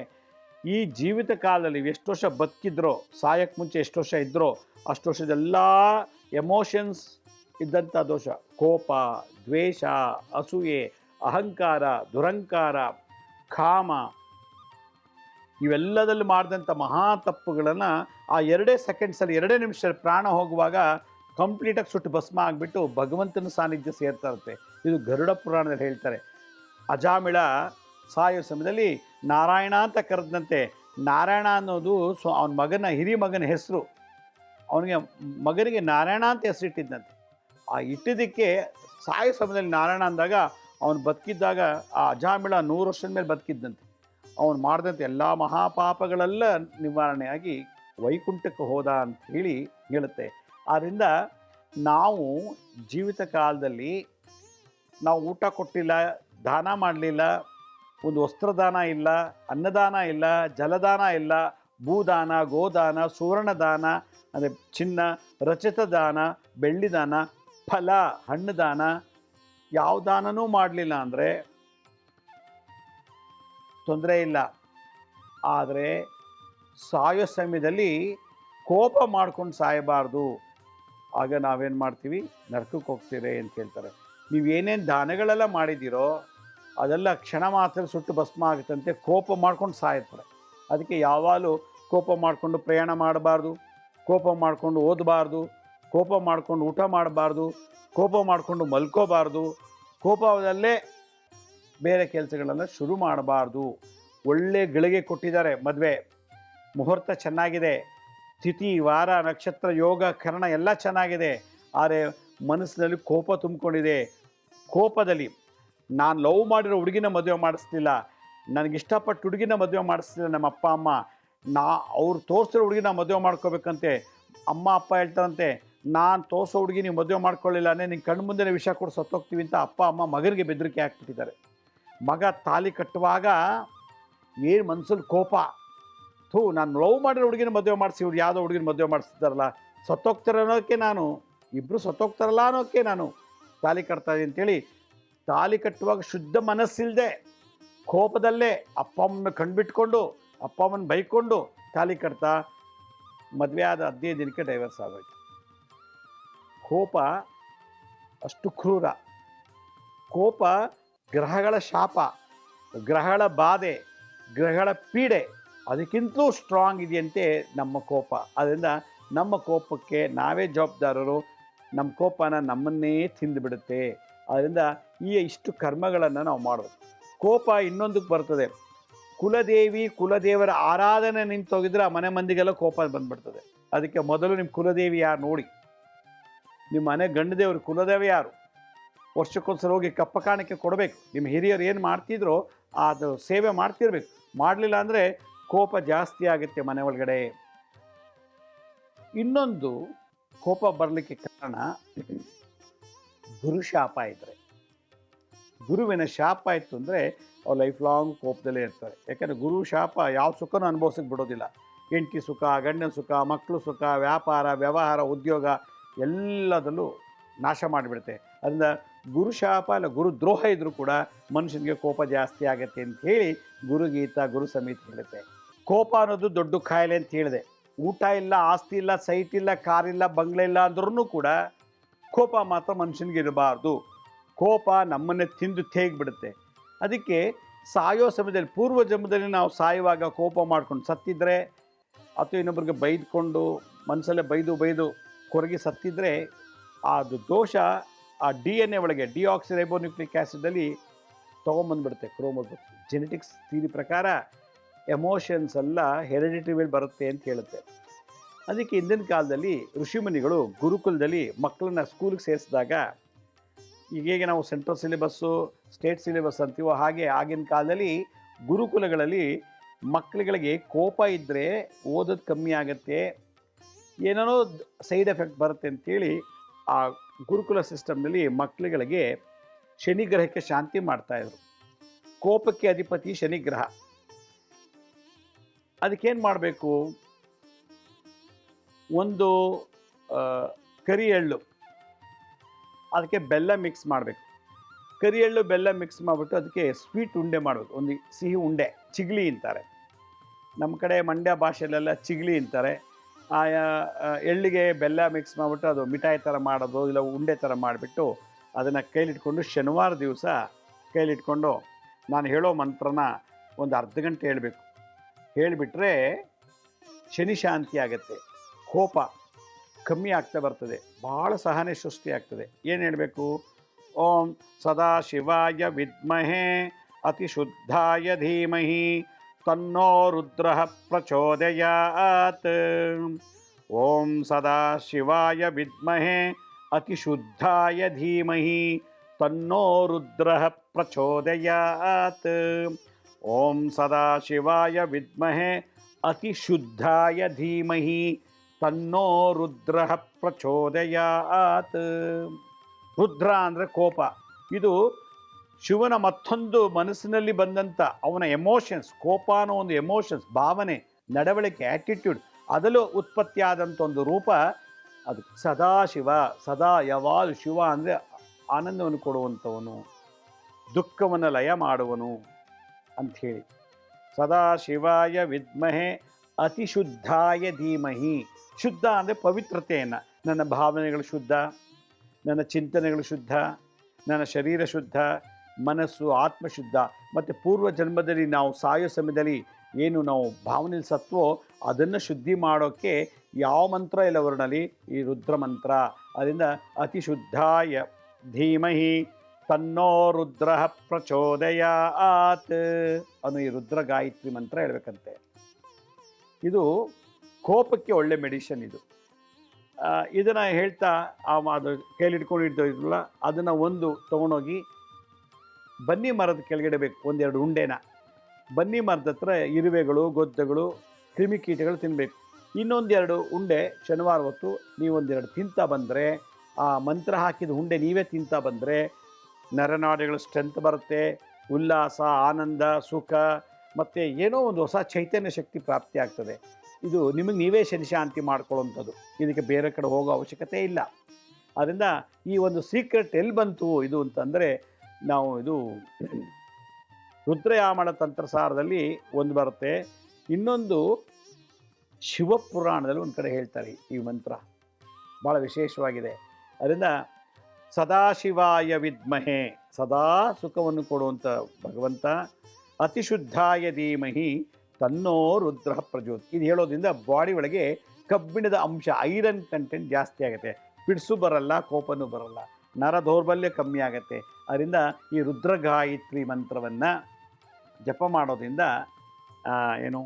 A: ಈ ಜೀವಿತ ಕಾಲದಲ್ಲಿ ಎಷ್ಟು ವರ್ಷ ಬದುಕಿದ್ರೋ ಸಾಯಕ್ಕೆ ಮುಂಚೆ ಎಷ್ಟು ವರ್ಷ ಇದ್ರೋ, ಅಷ್ಟು ವರ್ಷದೆಲ್ಲ ಎಮೋಷನ್ಸ್ ಇದ್ದಂಥ ದೋಷ. ಕೋಪ, ದ್ವೇಷ, ಅಸೂಯೆ, ಅಹಂಕಾರ, ದುರಂಕಾರ, ಕಾಮ ಇವೆಲ್ಲದಲ್ಲಿ ಮಾಡಿದಂಥ ಮಹಾ ತಪ್ಪುಗಳನ್ನು ಆ ಎರಡೇ ಸೆಕೆಂಡ್ಸಲ್ಲಿ ಎರಡೇ ನಿಮಿಷದಲ್ಲಿ ಪ್ರಾಣ ಹೋಗುವಾಗ ಕಂಪ್ಲೀಟಾಗಿ ಸುಟ್ಟು ಭಸ್ಮ ಆಗಿಬಿಟ್ಟು ಭಗವಂತನ ಸಾನ್ನಿಧ್ಯ ಸೇರ್ತಾ ಇರುತ್ತೆ. ಇದು ಗರುಡ ಪುರಾಣದಲ್ಲಿ ಹೇಳ್ತಾರೆ. ಅಜಾಮಿಳ ಸಾಯೋ ಸಮಯದಲ್ಲಿ ನಾರಾಯಣ ಅಂತ ಕರೆದಂತೆ ನಾರಾಯಣ ಅನ್ನೋದು ಸೊ ಅವನ ಮಗನ ಹಿರಿಯ ಮಗನ ಹೆಸರು. ಅವನಿಗೆ ಮಗನಿಗೆ ನಾರಾಯಣ ಅಂತ ಹೆಸರಿಟ್ಟಿದ್ದಂತೆ. ಆ ಇಟ್ಟಿದ್ದಕ್ಕೆ ಸಾಯೋ ಸಮಯದಲ್ಲಿ ನಾರಾಯಣ ಅಂದಾಗ ಅವನು ಬದುಕಿದ್ದಾಗ ಆ ಅಜಾಮಿಳ ನೂರು ವರ್ಷದ ಮೇಲೆ ಬದುಕಿದ್ದಂತೆ. ಅವನು ಮಾಡಿದಂಥ ಎಲ್ಲ ಮಹಾಪಾಪಗಳೆಲ್ಲ ನಿವಾರಣೆಯಾಗಿ ವೈಕುಂಠಕ್ಕೆ ಹೋದ ಅಂತ ಹೇಳಿ ಹೇಳುತ್ತೆ. ಆದ್ದರಿಂದ ನಾವು ಜೀವಿತ ಕಾಲದಲ್ಲಿ ನಾವು ಊಟ ಕೊಟ್ಟಿಲ್ಲ ದಾನ ಮಾಡಲಿಲ್ಲ, ಒಂದು ವಸ್ತ್ರದಾನ ಇಲ್ಲ, ಅನ್ನದಾನ ಇಲ್ಲ, ಜಲದಾನ ಇಲ್ಲ, ಭೂದಾನ, ಗೋದಾನ, ಸುವರ್ಣದಾನ, ಅಂದರೆ ಚಿನ್ನ ರಚಿತ ದಾನ ಬೆಳ್ಳಿ ದಾನ ಫಲ ಹಣ್ಣು ದಾನ ಯಾವ ದಾನನೂ ಮಾಡಲಿಲ್ಲ ಅಂದರೆ ತೊಂದರೆ ಇಲ್ಲ. ಆದರೆ ಸಾಯೋ ಸಮಯದಲ್ಲಿ ಕೋಪ ಮಾಡ್ಕೊಂಡು ಸಾಯಬಾರ್ದು. ಆಗ ನಾವೇನು ಮಾಡ್ತೀವಿ? ನರಕಕ್ಕೆ ಹೋಗ್ತೀರಿ ಅಂತ ಹೇಳ್ತಾರೆ. ನೀವೇನೇನು ದಾನಗಳೆಲ್ಲ ಮಾಡಿದ್ದೀರೋ ಅದೆಲ್ಲ ಕ್ಷಣ ಮಾತ್ರ ಸುಟ್ಟು ಭಸ್ಮ ಆಗುತ್ತಂತೆ. ಕೋಪ ಮಾಡ್ಕೊಂಡು ಸಾಯ್ತಾರೆ. ಅದಕ್ಕೆ ಯಾವಾಗಲೂ ಕೋಪ ಮಾಡಿಕೊಂಡು ಪ್ರಯಾಣ ಮಾಡಬಾರ್ದು. ಕೋಪ ಮಾಡಿಕೊಂಡು ಓದಬಾರ್ದು. ಕೋಪ ಮಾಡಿಕೊಂಡು ಊಟ ಮಾಡಬಾರ್ದು. ಕೋಪ ಮಾಡಿಕೊಂಡು ಮಲ್ಕೋಬಾರ್ದು. ಕೋಪದಲ್ಲೇ ಬೇರೆ ಕೆಲಸಗಳನ್ನು ಶುರು ಮಾಡಬಾರ್ದು. ಒಳ್ಳೆ ಗಳಿಗೆ ಕೊಟ್ಟಿದ್ದಾರೆ ಮದುವೆ. ಮುಹೂರ್ತ ಚೆನ್ನಾಗಿದೆ. ತಿಥಿ, ವಾರ, ನಕ್ಷತ್ರ, ಯೋಗ, ಕರಣ ಎಲ್ಲ ಚೆನ್ನಾಗಿದೆ. ಆದರೆ ಮನಸ್ಸಿನಲ್ಲಿ ಕೋಪ ತುಂಬಿಕೊಂಡಿದೆ. ಕೋಪದಲ್ಲಿ ನಾನು ಲವ್ ಮಾಡಿರೋ ಹುಡುಗಿನ ಮದುವೆ ಮಾಡಿಸ್ಲಿಲ್ಲ. ನನಗೆ ಇಷ್ಟಪಟ್ಟು ಹುಡುಗಿನ ಮದುವೆ ಮಾಡಿಸ್ಲಿಲ್ಲ ನಮ್ಮ ಅಪ್ಪ, ಅಮ್ಮ. ನಾ, ಅವ್ರು ತೋರಿಸಿರೋ ಹುಡುಗಿನ ಮದುವೆ ಮಾಡ್ಕೋಬೇಕಂತೆ. ಅಮ್ಮ, ಅಪ್ಪ ಹೇಳ್ತಾರಂತೆ, ನಾನು ತೋರಿಸೋ ಹುಡುಗಿ ನೀವು ಮದುವೆ ಮಾಡ್ಕೊಳ್ಳಿಲ್ಲ ನಿನ್ನ ಕಣ್ಣು ಮುಂದೆ ವಿಷ ಕೊಟ್ಟು ಸತ್ತೋಗ್ತೀವಿ ಅಂತ ಅಪ್ಪ, ಅಮ್ಮ ಮಗನಿಗೆ ಬೆದರಿಕೆ ಹಾಕ್ಬಿಟ್ಟಿದ್ದಾರೆ. ಮಗ ತಾಲಿ ಕಟ್ಟುವಾಗ ಏನು ಮನ್ಸಲ್ಲಿ ಕೋಪ? ಥೂ, ನಾನು ಲವ್ ಮಾಡಿರೋ ಹುಡುಗಿನ ಮದುವೆ ಮಾಡಿಸಿ, ಇವ್ರು ಯಾವುದೋ ಹುಡುಗಿನ ಮದುವೆ ಮಾಡಿಸ್ತಿದ್ದಾರಲ್ಲ ಸತ್ತೋಗ್ತಾರೆ ಅನ್ನೋಕ್ಕೆ ನಾನು ಇಬ್ಬರು ಸತ್ತೋಗ್ತಾರಲ್ಲ ಅನ್ನೋಕ್ಕೆ ನಾನು ತಾಲಿ ಕಟ್ತಾ ಅಂತೇಳಿ ತಾಲಿ ಕಟ್ಟುವಾಗ ಶುದ್ಧ ಮನಸ್ಸಿಲ್ಲದೆ ಕೋಪದಲ್ಲೇ ಅಪ್ಪ ಅಮ್ಮನ ಕಂಡುಬಿಟ್ಕೊಂಡು ಅಪ್ಪ ಅಮ್ಮನ ಬೈಕೊಂಡು ತಾಲಿ ಕಟ್ತಾ ಮದುವೆ ಆದ ಹದಿನೈದು ದಿನಕ್ಕೆ ಡೈವರ್ಸ್ ಆಗೋಯ್ತು. ಕೋಪ ಅಷ್ಟು ಕ್ರೂರ. ಕೋಪ ಗ್ರಹಗಳ ಶಾಪ, ಗ್ರಹಗಳ ಬಾಧೆ, ಗ್ರಹಗಳ ಪೀಡೆ, ಅದಕ್ಕಿಂತಲೂ ಸ್ಟ್ರಾಂಗ್ ಇದೆಯಂತೆ ನಮ್ಮ ಕೋಪ. ಅದರಿಂದ ನಮ್ಮ ಕೋಪಕ್ಕೆ ನಾವೇ ಜವಾಬ್ದಾರರು, ನಮ್ಮ ಕೋಪನ ನಮ್ಮನ್ನೇ ತಿಂದುಬಿಡುತ್ತೆ ಅದರಿಂದ ಈ ಇಷ್ಟು ಕರ್ಮಗಳನ್ನು ನಾವು ಮಾಡಬೇಕು. ಕೋಪ ಇನ್ನೊಂದಕ್ಕೆ ಬರ್ತದೆ. ಕುಲದೇವಿ, ಕುಲದೇವರ ಆರಾಧನೆ ನಿಂತೋಗಿದ್ರೆ ಆ ಮನೆ ಮಂದಿಗೆಲ್ಲ ಕೋಪ ಬಂದ್ಬಿಡ್ತದೆ. ಅದಕ್ಕೆ ಮೊದಲು ನಿಮ್ಮ ಕುಲದೇವಿ ಯಾರು ನೋಡಿ. ನಿಮ್ಮ ಮನೆ ಗಂಡದೇವರು ಕುಲದೇವಿ ಯಾರು? ವರ್ಷಕ್ಕೊಂದ್ಸಲ ಹೋಗಿ ಕಪ್ಪ ಕಾಣಿಕೆ ಕೊಡಬೇಕು. ನಿಮ್ಮ ಹಿರಿಯರು ಏನು ಮಾಡ್ತಿದ್ರು ಅದು ಸೇವೆ ಮಾಡ್ತಿರ್ಬೇಕು. ಮಾಡಲಿಲ್ಲ ಅಂದರೆ ಕೋಪ ಜಾಸ್ತಿ ಆಗುತ್ತೆ ಮನೆ ಒಳಗಡೆ. ಇನ್ನೊಂದು ಕೋಪ ಬರಲಿಕ್ಕೆ ಕಾರಣ ಗುರು ಶಾಪ ಇದ್ರೆ. ಗುರುವಿನ ಶಾಪ ಇತ್ತು ಅಂದರೆ ಅವ್ರು ಲೈಫ್ ಲಾಂಗ್ ಕೋಪದಲ್ಲೇ ಇರ್ತಾರೆ. ಯಾಕಂದರೆ ಗುರು ಶಾಪ ಯಾವ ಸುಖನೂ ಅನುಭವಿಸಕ್ಕೆ ಬಿಡೋದಿಲ್ಲ. ಹೆಂಡತಿ ಸುಖ, ಗಂಡನ ಸುಖ ಮಕ್ಕಳು ಸುಖ, ವ್ಯಾಪಾರ, ವ್ಯವಹಾರ, ಉದ್ಯೋಗ ಎಲ್ಲದಲ್ಲೂ ನಾಶ ಮಾಡಿಬಿಡುತ್ತೆ. ಅದರಿಂದ ಗುರು ಶಾಪ ಇಲ್ಲ, ಗುರು ದ್ರೋಹ ಇದ್ರೂ ಕೂಡ ಮನುಷ್ಯನಿಗೆ ಕೋಪ ಜಾಸ್ತಿ ಆಗುತ್ತೆ ಅಂತ ಹೇಳಿ ಗುರುಗೀತ ಗುರು ಸಮೇತ ಹೇಳುತ್ತೆ. ಕೋಪ ಅನ್ನೋದು ದೊಡ್ಡ ಕಾಯಿಲೆ ಅಂತ ಹೇಳಿದೆ. ಊಟ ಇಲ್ಲ, ಆಸ್ತಿ ಇಲ್ಲ, ಸೈಟ್ ಇಲ್ಲ, ಕಾರ್ ಇಲ್ಲ, ಬಂಗ್ಲೆ ಇಲ್ಲ ಅಂದ್ರೂ ಕೂಡ ಕೋಪ ಮಾತ್ರ ಮನುಷ್ಯನಿಗೆ ಇರಬಾರ್ದು. ಕೋಪ ನಮ್ಮನ್ನೇ ತಿಂದು ತೇಗ್ಬಿಡುತ್ತೆ. ಅದಕ್ಕೆ ಸಾಯೋ ಸಮಯದಲ್ಲಿ, ಪೂರ್ವ ಜನ್ಮದಲ್ಲಿ ನಾವು ಸಾಯುವಾಗ ಕೋಪ ಮಾಡ್ಕೊಂಡು ಸತ್ತಿದ್ರೆ, ಅಥವಾ ಇನ್ನೊಬ್ರಿಗೆ ಬೈದ್ಕೊಂಡು ಮನಸ್ಸಲ್ಲೇ ಬೈದು ಬೈದು ಕೊರಗಿ ಸತ್ತಿದ್ರೆ ಅದು ದೋಷ ಆ ಡಿ ಎನ್ ಎ ಒಳಗೆ, ಡಿಆಕ್ಸಿರೈಬೋನ್ಯೂಕ್ಲಿಕ್ ಆ್ಯಸಿಡಲ್ಲಿ ತೊಗೊಂಬಂದ್ಬಿಡುತ್ತೆ ಕ್ರೋಮೋಸೋಮ್. ಜೆನೆಟಿಕ್ಸ್ ಥೀರಿ ಪ್ರಕಾರ, ಎಮೋಷನ್ಸ್ ಎಲ್ಲ ಹೆರಿಡಿಟಿ ಬರುತ್ತೆ ಅಂತ ಹೇಳುತ್ತೆ. ಅದಕ್ಕೆ ಹಿಂದಿನ ಕಾಲದಲ್ಲಿ ಋಷಿಮುನಿಗಳು ಗುರುಕುಲದಲ್ಲಿ ಮಕ್ಕಳನ್ನ ಸ್ಕೂಲಿಗೆ ಸೇರಿಸಿದಾಗ ಈಗ ಹೇಗೆ ನಾವು ಸೆಂಟ್ರಲ್ ಸಿಲೆಬಸ್ಸು ಸ್ಟೇಟ್ ಸಿಲೆಬಸ್ ಅಂತೀವೋ ಹಾಗೆ ಆಗಿನ ಕಾಲದಲ್ಲಿ ಗುರುಕುಲಗಳಲ್ಲಿ ಮಕ್ಕಳುಗಳಿಗೆ ಕೋಪ ಇದ್ದರೆ ಓದೋದು ಕಮ್ಮಿ ಆಗುತ್ತೆ, ಏನೇನೋ ಸೈಡ್ ಎಫೆಕ್ಟ್ ಬರುತ್ತೆ ಅಂತೇಳಿ ಆ ಗುರುಕುಲ ಸಿಸ್ಟಮ್ನಲ್ಲಿ ಮಕ್ಕಳುಗಳಿಗೆ ಶನಿಗ್ರಹಕ್ಕೆ ಶಾಂತಿ ಮಾಡ್ತಾಯಿದ್ರು ಕೋಪಕ್ಕೆ ಅಧಿಪತಿ ಶನಿಗ್ರಹ. ಅದಕ್ಕೇನು ಮಾಡಬೇಕು? ಒಂದು ಕರಿ ಎಳ್ಳು. ಅದಕ್ಕೆ ಬೆಲ್ಲ ಮಿಕ್ಸ್ ಮಾಡಬೇಕು. ಕರಿ ಎಳ್ಳು ಬೆಲ್ಲ ಮಿಕ್ಸ್ ಮಾಡಿಬಿಟ್ಟು ಅದಕ್ಕೆ ಸ್ವೀಟ್ ಉಂಡೆ ಮಾಡಬೇಕು ಒಂದು ಸಿಹಿ ಉಂಡೆ ಚಿಗ್ಲಿ ಅಂತಾರೆ. ನಮ್ಮ ಕಡೆ ಮಂಡ್ಯ ಭಾಷೆಯಲ್ಲೆಲ್ಲ ಚಿಗ್ಲಿ ಅಂತಾರೆ. ಆ, ಎಳ್ಳಿಗೆ ಬೆಲ್ಲ ಮಿಕ್ಸ್ ಮಾಡಿಬಿಟ್ಟು ಅದು ಮಿಠಾಯಿ ಥರ ಮಾಡೋದು ಇಲ್ಲ ಉಂಡೆ ಥರ ಮಾಡಿಬಿಟ್ಟು ಅದನ್ನು ಕೈಲಿಟ್ಕೊಂಡು ಶನಿವಾರ ದಿವಸ ಕೈಲಿಟ್ಕೊಂಡು ನಾನು ಹೇಳೋ ಮಂತ್ರನ ಒಂದು ಅರ್ಧ ಗಂಟೆ ಹೇಳಬೇಕು. ಹೇಳಿಬಿಟ್ರೆ ಶನಿ ಶಾಂತಿ ಆಗುತ್ತೆ. ಕೋಪ ಕಮ್ಮಿ ಆಗ್ತಾ ಬರ್ತದೆ ಭಾಳ ಸಹನೆ ಸೃಷ್ಟಿ ಆಗ್ತದೆ. ಏನು ಹೇಳಬೇಕು? ಓಂ ಸದಾಶಿವಾಯ ವಿದ್ಮಹೇ ಅತಿಶುದ್ಧಾಯ ಧೀಮಹಿ ತನ್ನೋ ರುದ್ರ ಪ್ರಚೋದಯಾತ್. ಓಂ ಸದಾಶಿವಾಯ ವಿದ್ಮಹೇ ಅತಿಶುದ್ಧಾಯ ಧೀಮಹಿ ತನ್ನೋ ರುದ್ರ ಪ್ರಚೋದಯಾತ್. ಓಂ ಸದಾಶಿವಾಯ ವಿದ್ಮಹೇ ಅತಿಶುದ್ಧಾಯ ಧೀಮಹಿ ತನ್ನೋ ರುದ್ರ ಪ್ರಚೋದಯಾತ್. ರುದ್ರ ಅಂದರೆ ಕೋಪ. ಇದು ಶಿವನ ಮತ್ತೊಂದು ಮನಸ್ಸಿನಲ್ಲಿ ಬಂದಂಥ ಅವನ ಎಮೋಷನ್ಸ್ ಕೋಪ ಅನ್ನೋ ಒಂದು ಎಮೋಷನ್ಸ್ ಭಾವನೆ, ನಡವಳಿಕೆ ಆ್ಯಟಿಟ್ಯೂಡ್ ಅದಲ್ಲೂ ಉತ್ಪತ್ತಿಯಾದಂಥ ಒಂದು ರೂಪ ಅದು. ಸದಾಶಿವ, ಸದಾ ಯಾವಾಗಲೂ ಶಿವ ಅಂದರೆ ಆನಂದವನ್ನು ಕೊಡುವಂಥವನು, ದುಃಖವನ್ನು ಲಯ ಮಾಡುವನು ಅಂಥೇಳಿ ಸದಾ ಶಿವಾಯ ವಿದ್ಮಹೆ ಅತಿಶುದ್ಧಾಯ ಧೀಮಹಿ. ಶುದ್ಧ ಅಂದರೆ ಪವಿತ್ರತೆಯನ್ನು. ನನ್ನ ಭಾವನೆಗಳು ಶುದ್ಧ, ನನ್ನ ಚಿಂತನೆಗಳು ಶುದ್ಧ, ನನ್ನ ಶರೀರ ಶುದ್ಧ, ಮನಸ್ಸು ಆತ್ಮ ಶುದ್ಧ ಮತ್ತು ಪೂರ್ವ ಜನ್ಮದಲ್ಲಿ ನಾವು ಸಾಯೋ ಸಮಯದಲ್ಲಿ ಏನು ನಾವು ಭಾವನೆಯಲ್ಲಿ ಸತ್ವೋ ಅದನ್ನು ಶುದ್ಧಿ ಮಾಡೋಕ್ಕೆ ಯಾವ ಮಂತ್ರ ಇಲ್ಲ ವರ್ಣಲಿ ಈ ರುದ್ರ ಮಂತ್ರ. ಅದರಿಂದ ಅತಿ ಶುದ್ಧಾಯ ಧೀಮಹಿ ತನ್ನೋ ರುದ್ರ ಪ್ರಚೋದಯಾತ್ ಅನ್ನೋ ಈ ರುದ್ರ ಗಾಯತ್ರಿ ಮಂತ್ರ ಹೇಳಬೇಕಂತೆ. ಇದು ಕೋಪಕ್ಕೆ ಒಳ್ಳೆ ಮೆಡಿಷನ್ ಇದು. ಇದನ್ನು ಹೇಳ್ತಾ ಆ ಅದು ಕೇಳಿಟ್ಕೊಂಡು ಇಟ್ಕೊಂಡು ಇರ್ತಾಯಿದ್ರಲ್ಲ ಅದನ್ನು ಒಂದು ತೊಗೊಂಡೋಗಿ ಬನ್ನಿ ಮರದ ಕೆಳಗಡೆ ಬೇಕು, ಒಂದೆರಡು ಉಂಡೆನ. ಬನ್ನಿ ಮರದ ಹತ್ರ ಇರುವೆಗಳು, ಗೊದ್ದಗಳು ಕ್ರಿಮಿಕೀಟಗಳು ತಿನ್ನಬೇಕು ಇನ್ನೊಂದೆರಡು ಉಂಡೆ ಶನಿವಾರ ಹೊತ್ತು ನೀವೊಂದೆರಡು ತಿಂತಾ ಬಂದರೆ, ಆ ಮಂತ್ರ ಹಾಕಿದ ಉಂಡೆ ನೀವೇ ತಿಂತಾ ಬಂದರೆ ನರನಾಡಿಗಳ ಸ್ಟ್ರೆಂತ್ ಬರುತ್ತೆ. ಉಲ್ಲಾಸ, ಆನಂದ, ಸುಖ ಮತ್ತು ಏನೋ ಒಂದು ಹೊಸ ಚೈತನ್ಯ ಶಕ್ತಿ ಪ್ರಾಪ್ತಿ ಆಗ್ತದೆ. ಇದು ನಿಮಗೆ ನೀವೇ ಶನಿಶಾಂತಿ ಮಾಡ್ಕೊಳ್ಳೋವಂಥದ್ದು. ಇದಕ್ಕೆ ಬೇರೆ ಕಡೆ ಹೋಗೋ ಅವಶ್ಯಕತೆ ಇಲ್ಲ. ಆದ್ದರಿಂದ ಈ ಒಂದು ಸೀಕ್ರೆಟ್ ಎಲ್ಲಿ ಬಂತು ಇದು ಅಂತಂದರೆ, ನಾವು ಇದು ರುದ್ರಯಾಮಣ ತಂತ್ರಸಾರದಲ್ಲಿ ಒಂದು ಬರುತ್ತೆ. ಇನ್ನೊಂದು ಶಿವಪುರಾಣದಲ್ಲಿ ಒಂದು ಕಡೆ ಹೇಳ್ತಾರೆ ಈ ಮಂತ್ರ. ಭಾಳ ವಿಶೇಷವಾಗಿದೆ. ಅದರಿಂದ ಸದಾಶಿವಾಯ ವಿದ್ಮಹೆ, ಸದಾ ಸುಖವನ್ನು ಕೊಡುವಂಥ ಭಗವಂತ ಅತಿಶುದ್ಧಾಯ ಧೀಮಹಿ ತನ್ನೋ ರುದ್ರ ಪ್ರಜೋತ್ ಇದು ಹೇಳೋದ್ರಿಂದ ಬಾಡಿ ಒಳಗೆ ಕಬ್ಬಿಣದ ಅಂಶ ಐರನ್ ಕಂಟೆಂಟ್ ಜಾಸ್ತಿ ಆಗುತ್ತೆ. ಪಿಡ್ಸು ಬರಲ್ಲ, ಕೋಪನೂ ಬರಲ್ಲ. ನರ ದೌರ್ಬಲ್ಯ ಕಮ್ಮಿ ಆಗುತ್ತೆ. ಅದರಿಂದ ಈ ರುದ್ರಗಾಯತ್ರಿ ಮಂತ್ರವನ್ನು ಜಪ ಮಾಡೋದ್ರಿಂದ ಏನು,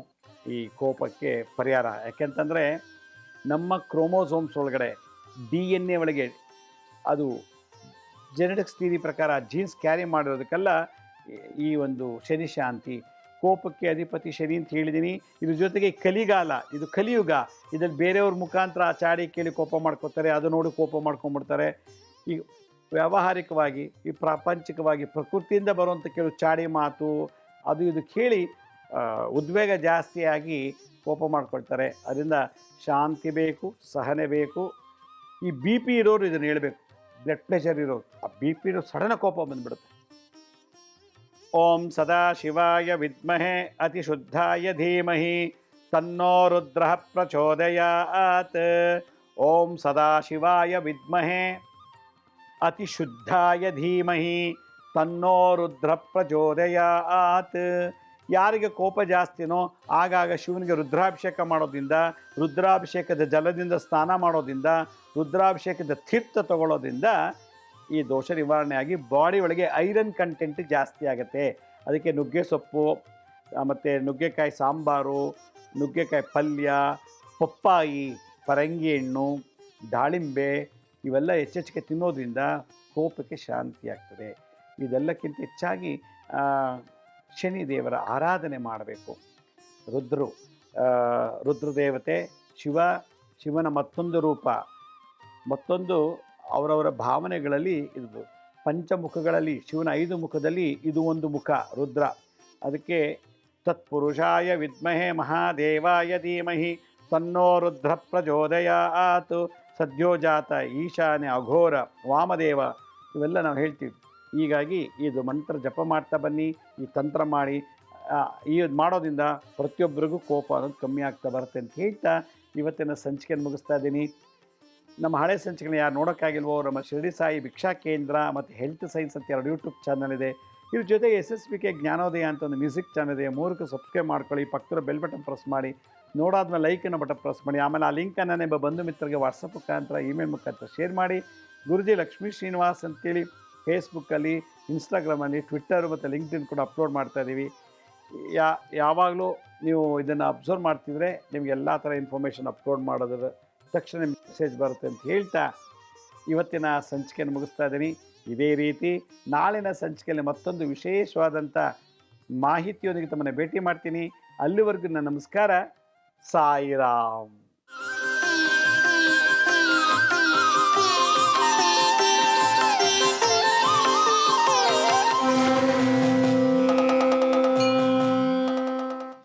A: ಈ ಕೋಪಕ್ಕೆ ಪರಿಹಾರ. ಯಾಕೆಂತಂದರೆ ನಮ್ಮ ಕ್ರೋಮೋಸೋಮ್ಸ್ ಒಳಗಡೆ ಡಿ ಎನ್ ಎ ಒಳಗೆ ಅದು ಜೆನೆಟಿಕ್ಸ್ ಥಿಯರಿ ಪ್ರಕಾರ ಜೀನ್ಸ್ ಕ್ಯಾರಿ ಮಾಡಿರೋದಕ್ಕೆಲ್ಲ ಈ- ಒಂದು ಶನಿ ಶಾಂತಿ, ಕೋಪಕ್ಕೆ ಅಧಿಪತಿ ಶನಿ ಅಂತ ಹೇಳಿದ್ದೀನಿ ಇದ್ರ ಜೊತೆಗೆ ಕಲಿಗಾಲ, ಇದು ಕಲಿಯುಗ. ಇದರಲ್ಲಿ ಬೇರೆಯವ್ರ ಮುಖಾಂತರ ಆ ಚಾಡಿ ಕೇಳಿ ಕೋಪ ಮಾಡ್ಕೋತಾರೆ, ಅದು ನೋಡಿ ಕೋಪ ಮಾಡ್ಕೊಂಡ್ಬಿಡ್ತಾರೆ. ಈ ವ್ಯಾವಹಾರಿಕವಾಗಿ, ಈ ಪ್ರಾಪಂಚಿಕವಾಗಿ, ಪ್ರಕೃತಿಯಿಂದ ಬರುವಂಥ ಕೆಲವು ಚಾಡಿ ಮಾತು, ಅದು ಇದು ಕೇಳಿ ಉದ್ವೇಗ ಜಾಸ್ತಿಯಾಗಿ ಕೋಪ ಮಾಡ್ಕೊಳ್ತಾರೆ. ಅದರಿಂದ ಶಾಂತಿ ಬೇಕು, ಸಹನೆ ಬೇಕು. ಈ ಬಿ ಪಿ ಇರೋರು ಇದನ್ನು ಹೇಳಬೇಕು. ಬ್ಲಡ್ ಪ್ರೆಷರ್ ಇರೋರು. ಆ ಬಿ ಪಿ ಇರೋ ಸಡನ್ ಕೋಪ ಬಂದ್ಬಿಡುತ್ತೆ. ಓಂ ಸದಾಶಿವಾಯ ವಿದ್ಮಹೆ ಅತಿಶುದ್ಧಾಯ ಧೀಮಹಿ ತನ್ನೋ ರುದ್ರ ಪ್ರಚೋದಯಾತ್ ಓಂ ಸದಾಶಿವಾಯ ವಿದ್ಮಹೆ ಅತಿಶುದ್ಧಾಯ ಧೀಮಹಿ ತನ್ನೋ ರುದ್ರ ಪ್ರಚೋದಯಾತ್ ಯಾರಿಗೆ ಕೋಪ ಜಾಸ್ತಿನೋ, ಆಗಾಗ ಶಿವನಿಗೆ ರುದ್ರಾಭಿಷೇಕ ಮಾಡೋದ್ರಿಂದ, ರುದ್ರಾಭಿಷೇಕದ ಜಲದಿಂದ ಸ್ನಾನ ಮಾಡೋದ್ರಿಂದ, ರುದ್ರಾಭಿಷೇಕದ ತೀರ್ಥ ತಗೊಳ್ಳೋದ್ರಿಂದ ಈ ದೋಷ ನಿವಾರಣೆ ಆಗಿ ಬಾಡಿ ಒಳಗೆ ಐರನ್ ಕಂಟೆಂಟ್ ಜಾಸ್ತಿ ಆಗುತ್ತೆ. ಅದಕ್ಕೆ ನುಗ್ಗೆ ಸೊಪ್ಪು ಮತ್ತು ನುಗ್ಗೆಕಾಯಿ ಸಾಂಬಾರು, ನುಗ್ಗೆಕಾಯಿ ಪಲ್ಯ, ಪಪ್ಪಾಯಿ, ಪರಂಗಿ ಹಣ್ಣು, ದಾಳಿಂಬೆ ಇವೆಲ್ಲ ಹೆಚ್ಚೆಚ್ಚಿಗೆ ತಿನ್ನೋದ್ರಿಂದ ಕೋಪಕ್ಕೆ ಶಾಂತಿ ಆಗ್ತದೆ ಇದೆಲ್ಲಕ್ಕಿಂತ ಹೆಚ್ಚಾಗಿ ಶನಿದೇವರ ಶನಿ ದೇವರ ಆರಾಧನೆ ಮಾಡಬೇಕು. ರುದ್ರು ರುದ್ರದೇವತೆ ಶಿವ, ಶಿವನ ಮತ್ತೊಂದು ರೂಪ. ಮತ್ತೊಂದು ಅವರವರ ಭಾವನೆಗಳಲ್ಲಿ ಇದು ಪಂಚಮುಖಗಳಲ್ಲಿ, ಶಿವನ ಐದು ಮುಖದಲ್ಲಿ ಇದು ಒಂದು ಮುಖ, ರುದ್ರ. ಅದಕ್ಕೆ ತತ್ಪುರುಷಾಯ ವಿದ್ಮಹೆ ಮಹಾದೇವಾಯ ಧೀಮಹಿ, ತನ್ನೋ ರುದ್ರ ಪ್ರಚೋದಯಾತ್. ಸದ್ಯೋಜಾತ ಈಶಾನ್ಯ ಅಘೋರ ವಾಮದೇವ, ಇವೆಲ್ಲ ನಾವು ಹೇಳ್ತೀವಿ. ಹೀಗಾಗಿ ಇದು ಮಂತ್ರ ಜಪ ಮಾಡ್ತಾ ಬನ್ನಿ, ಈ ತಂತ್ರ ಮಾಡಿ ಈ ಮಾಡೋದ್ರಿಂದ ಪ್ರತಿಯೊಬ್ಬರಿಗೂ ಕೋಪ ಅನ್ನೋದು ಕಮ್ಮಿ ಆಗ್ತಾ ಬರುತ್ತೆ ಅಂತ ಹೇಳ್ತಾ ಇವತ್ತಿನ ಸಂಚಿಕೆಯನ್ನು ಮುಗಿಸ್ತಾ ಇದ್ದೀನಿ. ನಮ್ಮ ಹಳೆ ಸಂಚಿಕೆನ ಯಾರು ನೋಡೋಕ್ಕಾಗಿಲ್ವೋ, ನಮ್ಮ ಶಿರಡಿ ಸಾಯಿ ಭಿಕ್ಷಾ ಕೇಂದ್ರ ಮತ್ತು ಹೆಲ್ತ್ ಸೈನ್ಸ್ ಅಂತ ಎರಡು ಯೂಟ್ಯೂಬ್ ಚಾನಲ್ ಇದೆ. ಇದ್ರ ಜೊತೆಗೆ ಎಸ್ ಎಸ್ ಬಿ ಕೆ ಜ್ಞಾನೋದಯ ಅಂತ ಒಂದು ಮ್ಯೂಸಿಕ್ ಚಾನಲ್ ಇದೆ. ಮೂರಕ್ಕೆ ಸಬ್ಸ್ಕ್ರೈಬ್ ಮಾಡ್ಕೊಳ್ಳಿ ಪಕ್ಕದ ಬೆಲ್ ಬಟನ್ ಪ್ರೆಸ್ ಮಾಡಿ. ನೋಡಾದ್ಮೇಲೆ ಲೈಕನ್ನು ಬಟನ್ ಪ್ರೆಸ್ ಮಾಡಿ. ಆಮೇಲೆ ಆ ಲಿಂಕನ್ನು ನಿಮ್ಮ ಬಂಧು ಮಿತ್ರರಿಗೆ ವಾಟ್ಸಪ್ ಮುಖಾಂತರ ಇಮೇಲ್ ಮುಖಾಂತರ ಶೇರ್ ಮಾಡಿ. ಗುರುಜಿ ಲಕ್ಷ್ಮೀ ಶ್ರೀನಿವಾಸ್ ಅಂತೇಳಿ ಫೇಸ್ಬುಕ್ಕಲ್ಲಿ ಇನ್ಸ್ಟಾಗ್ರಾಮಲ್ಲಿ ಟ್ವಿಟ್ಟರ್ ಮತ್ತು ಲಿಂಕ್ಡಿನ್ ಕೂಡ ಅಪ್ಲೋಡ್ ಮಾಡ್ತಾ ಇದ್ದೀವಿ ಯಾವಾಗಲೂ ನೀವು ಇದನ್ನು ಅಬ್ಸರ್ವ್ ಮಾಡ್ತಿದ್ರೆ ನಿಮಗೆ ಎಲ್ಲ ಥರ ಇನ್ಫಾರ್ಮೇಷನ್ ಅಪ್ಲೋಡ್ ಮಾಡೋದ್ರ ತಕ್ಷಣ ಮೆಸೇಜ್ ಬರುತ್ತೆ ಅಂತ ಹೇಳ್ತಾ ಇವತ್ತಿನ ಸಂಚಿಕೆಯನ್ನು ಮುಗಿಸ್ತಾ ಇದ್ದೀನಿ. ಇದೇ ರೀತಿ ನಾಳಿನ ಸಂಚಿಕೆಯಲ್ಲಿ ಮತ್ತೊಂದು ವಿಶೇಷವಾದಂಥ ಮಾಹಿತಿಯೊಂದಿಗೆ ತಮ್ಮನ್ನು ಭೇಟಿ ಮಾಡ್ತೀನಿ. ಅಲ್ಲಿವರೆಗೂ ನನ್ನ ನಮಸ್ಕಾರ. ಸಾಯಿರಾಮ್.